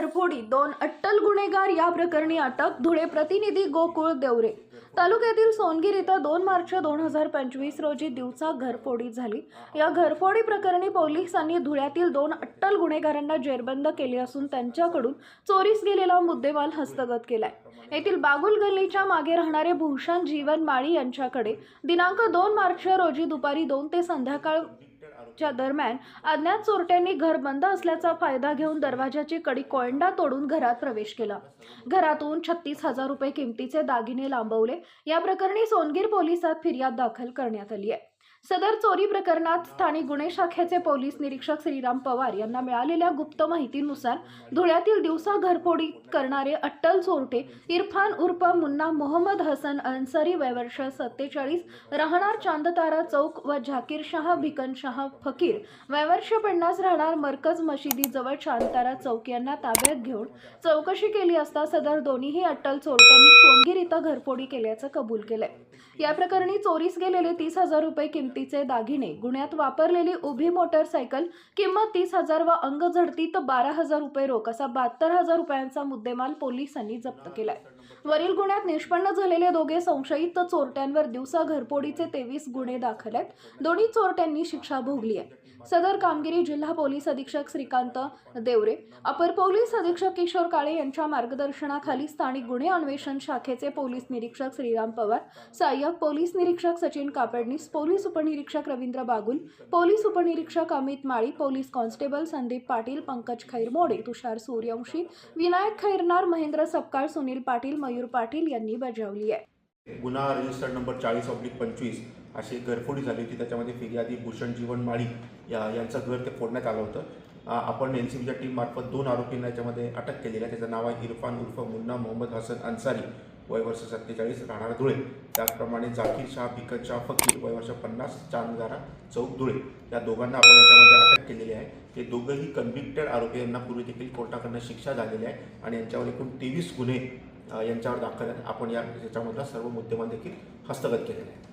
घरफोडी दोन अट्टल गुन्हेगार या प्रकरणी अटक धुळे प्रतिनिधी गोकुळ देवरे. तालुक्यातील सोनगीर इथं दोन मार्च दोन हजार पंचवीस रोजी दिवसा घरफोडी झाली. या घरफोडी प्रकरणी पोलिसांनी धुळ्यातील दोन अट्टल गुन्हेगारांना जेरबंद केले असून त्यांच्याकडून चोरीस गेलेला मुद्देमाल हस्तगत केलाय. येथील बागुल गल्लीच्या मागे राहणारे भूषण जीवन माळी यांच्याकडे दिनांक दोन मार्च रोजी दुपारी दोन ते संध्याकाळ च्या दरम्यान अज्ञात चोरट्यांनी घर बंद असल्याचा फायदा घेऊन दरवाजाची कडी कोयंडा तोडून घरात प्रवेश केला. घरातून छत्तीस हजार रुपये किमतीचे दागिने लांबवले. या प्रकरणी सोनगीर पोलिसात फिर्याद दाखल करण्यात आली आहे. सदर चोरी प्रकरणात स्थानिक गुन्हे शाखेचे पोलीस निरीक्षक श्रीराम पवार यांना मिळालेल्या गुप्त माहितीनुसार धुळ्यातील दिवसा घरफोडी करणारे अट्टल चोरटे इरफान उर्फ मुन्ना मोहम्मद हसन अन्सारी वयवर्ष सत्तेचाळीस राहणार चांदतारा चौक व झाकीर शाह भिकन शाह फकीर. वयवर्ष पन्नास राहणार मरकज मशिदीजवळ चांदतारा चौक यांना ताब्यात घेऊन चौकशी केली असता सदर दोन्हीही अट्टल चोरट्यांनी सोनगीर इथं घरफोडी केल्याचं कबूल केलंय. या प्रकरणी चोरीस गेलेले तीस हजार रुपये किमतीचे दागिने गुन्ह्यात वापरलेली उभी मोटरसायकल किंमत तीस हजार व अंग झडती तर बारा हजार रुपये रोख असा बहात्तर हजार रुपयांचा मुद्देमाल पोलिसांनी जप्त केलाय. वरील गुन्ह्यात निष्पन्न झालेले दोघे संशयित चोरट्यांवर दिवसा घरपोडीचे तेवीस गुन्हे दाखल आहेत. दोन्ही चोरट्यांनी शिक्षा भोगली आहे. सदर कामगिरी जिल्हा पोलीस अधीक्षक श्रीकांत देवरे अपर पोलीस अधीक्षक किशोर काळे यांच्या मार्गदर्शनाखाली स्थानिक गुन्हे अन्वेषण शाखेचे पोलीस निरीक्षक श्रीराम पवार सहाय्यक पोलीस निरीक्षक सचिन कापडणीस पोलीस उपनिरीक्षक रवींद्र बागुल पोलीस उपनिरीक्षक अमित माळी पोलीस कॉन्स्टेबल संदीप पाटील पंकज खैरमोडे तुषार सूर्यवंशी विनायक खैरनार महेंद्र सपकाळ सुनील पाटील मयूर पाटील यांनी बजावली आहे. गुन्हा रजिस्टर्ड नंबर चाळीस ऑब्लिक पंचवीस अशी घरफोडी झाली होती. त्याच्यामध्ये फिर्यादी भूषण जीवन माळी या यांचं घर ते फोडण्यात आलं होतं. आपण एन सी बीच्या टीममार्फत दोन आरोपींना याच्यामध्ये अटक केलेली आहे. त्याचं नाव आहे इरफान उर्फ मुन्ना मोहम्मद हसन अन्सारी. वय वर्ष सत्तेचाळीस राहणार धुळे. त्याचप्रमाणे जाकीर शाह भिकत शाह फकीर. वय वर्ष पन्नास चांदगारा चौक धुळे. या दोघांना आपण याच्यामध्ये अटक केलेली आहे. हे दोघंही कन्व्हिक्टेड आरोपी. यांना पूर्वी देखील कोर्टाकडनं शिक्षा झालेली आहे. आणि यांच्यावर एकूण तेवीस गुन्हे यांच्यावर दाखल आपण या याच्यामधला सर्व मुद्देमाल देखील हस्तगत केलेले आहे